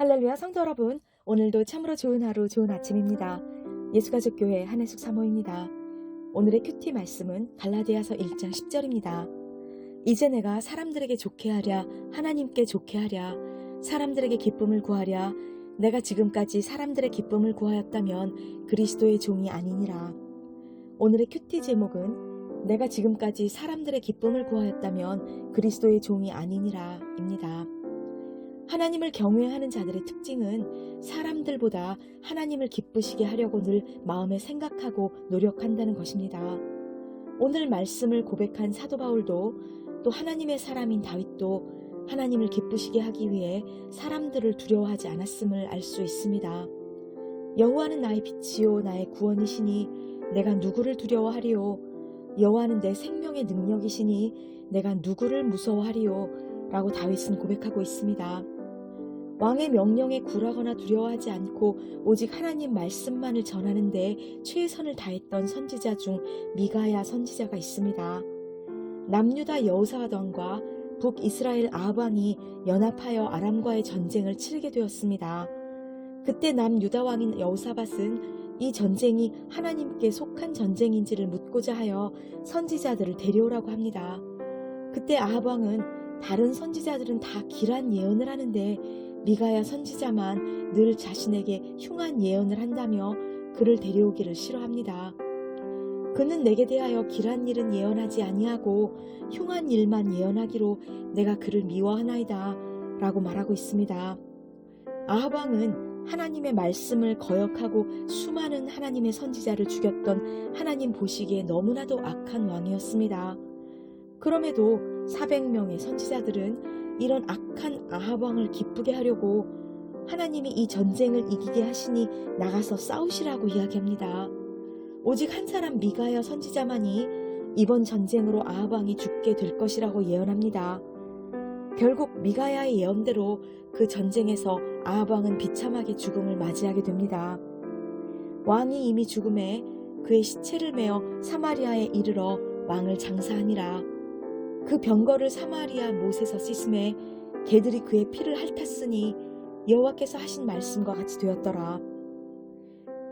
할렐루야 성도 여러분, 오늘도 참으로 좋은 하루, 좋은 아침입니다. 예수가족교회 한혜숙 사모입니다. 오늘의 큐티 말씀은 갈라디아서 1장 10절입니다. 이제 내가 사람들에게 좋게 하랴, 하나님께 좋게 하랴, 사람들에게 기쁨을 구하랴, 내가 지금까지 사람들의 기쁨을 구하였다면 그리스도의 종이 아니니라. 오늘의 큐티 제목은 내가 지금까지 사람들의 기쁨을 구하였다면 그리스도의 종이 아니니라 입니다. 하나님을 경외하는 자들의 특징은 사람들보다 하나님을 기쁘시게 하려고 늘 마음에 생각하고 노력한다는 것입니다. 오늘 말씀을 고백한 사도 바울도 또 하나님의 사람인 다윗도 하나님을 기쁘시게 하기 위해 사람들을 두려워하지 않았음을 알 수 있습니다. 여호와는 나의 빛이요 나의 구원이시니 내가 누구를 두려워하리요 여호와는 내 생명의 능력이시니 내가 누구를 무서워하리요 라고 다윗은 고백하고 있습니다. 왕의 명령에 굴하거나 두려워하지 않고 오직 하나님 말씀만을 전하는 데 최선을 다했던 선지자 중 미가야 선지자가 있습니다. 남유다 여호사왕과 북이스라엘 아합왕이 연합하여 아람과의 전쟁을 치르게 되었습니다. 그때 남유다 왕인 여호사밧은 이 전쟁이 하나님께 속한 전쟁인지를 묻고자 하여 선지자들을 데려오라고 합니다. 그때 아합 왕은 다른 선지자들은 다 길한 예언을 하는데 미가야 선지자만 늘 자신에게 흉한 예언을 한다며 그를 데려오기를 싫어합니다. 그는 내게 대하여 길한 일은 예언하지 아니하고 흉한 일만 예언하기로 내가 그를 미워하나이다 라고 말하고 있습니다. 아하방은 하나님의 말씀을 거역하고 수많은 하나님의 선지자를 죽였던 하나님 보시기에 너무나도 악한 왕이었습니다. 그럼에도 400명의 선지자들은 이런 악한 아하방을 기쁘게 하려고 하나님이 이 전쟁을 이기게 하시니 나가서 싸우시라고 이야기합니다. 오직 한 사람 미가야 선지자만이 이번 전쟁으로 아하방이 죽게 될 것이라고 예언합니다. 결국 미가야의 예언대로 그 전쟁에서 아하방은 비참하게 죽음을 맞이하게 됩니다. 왕이 이미 죽음에 그의 시체를 메어 사마리아에 이르러 왕을 장사하니라. 그 병거를 사마리아 못에서 씻음에 개들이 그의 피를 핥았으니 여호와께서 하신 말씀과 같이 되었더라.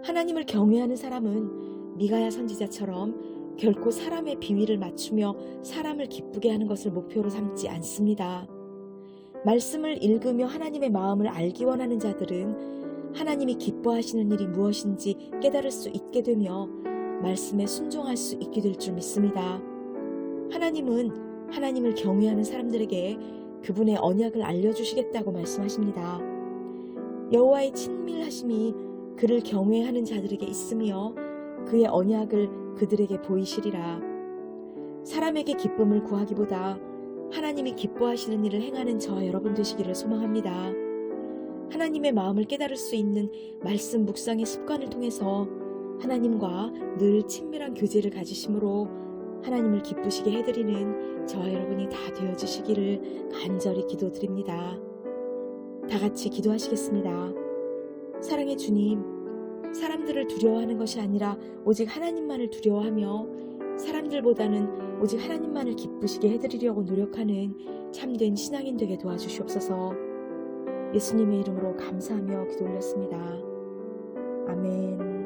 하나님을 경외하는 사람은 미가야 선지자처럼 결코 사람의 비위를 맞추며 사람을 기쁘게 하는 것을 목표로 삼지 않습니다. 말씀을 읽으며 하나님의 마음을 알기 원하는 자들은 하나님이 기뻐하시는 일이 무엇인지 깨달을 수 있게 되며 말씀에 순종할 수 있게 될 줄 믿습니다. 하나님은 하나님을 경외하는 사람들에게 그분의 언약을 알려주시겠다고 말씀하십니다. 여호와의 친밀하심이 그를 경외하는 자들에게 있으며 그의 언약을 그들에게 보이시리라. 사람에게 기쁨을 구하기보다 하나님이 기뻐하시는 일을 행하는 저와 여러분 되시기를 소망합니다. 하나님의 마음을 깨달을 수 있는 말씀 묵상의 습관을 통해서 하나님과 늘 친밀한 교제를 가지심으로 하나님을 기쁘시게 해드리는 저와 여러분이 다 되어주시기를 간절히 기도드립니다. 다 같이 기도하시겠습니다. 사랑의 주님, 사람들을 두려워하는 것이 아니라 오직 하나님만을 두려워하며 사람들보다는 오직 하나님만을 기쁘시게 해드리려고 노력하는 참된 신앙인 되게 도와주시옵소서 예수님의 이름으로 감사하며 기도 올렸습니다. 아멘.